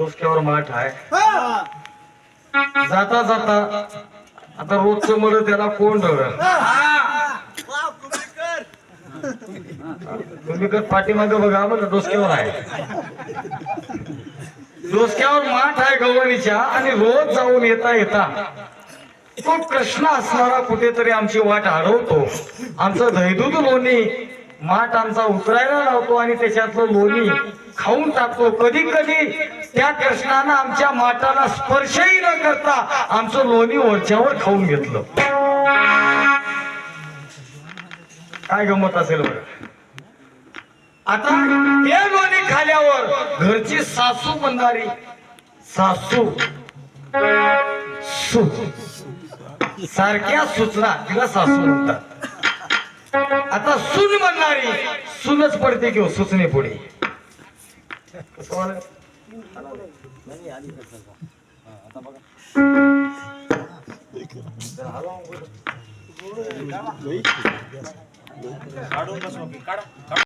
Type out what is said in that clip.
डोसक्यावर माठ आहे. जाता जाता आता रोजचं मर त्याला कोण डर तुम्ही कर पाठीमागे बघा म्हणलं डोसक्यावर आहे. डोसक्यावर माठ आहे गवणीच्या आणि रोज जाऊन येता येता. तो कृष्ण असणारा कुठेतरी आमची वाट हरवतो आमचं दैदूत लोणी माठ आमचा उतरायला लावतो आणि त्याच्यातलं लोणी खाऊन टाकतो. कधी कधी त्या कृष्णानं आमच्या माठाला स्पर्शही न करता आमचं लोणी वरच्यावर खाऊन घेतलं. काय गमत असेल बरं? आता ते लोणी खाल्यावर घरची सासू बंधारी सासू सु सारख्या सूचना तिला सासू म्हणतात. आता सुन म्हणणारी सुनच पडते किंवा सुचणे पुढे. काढून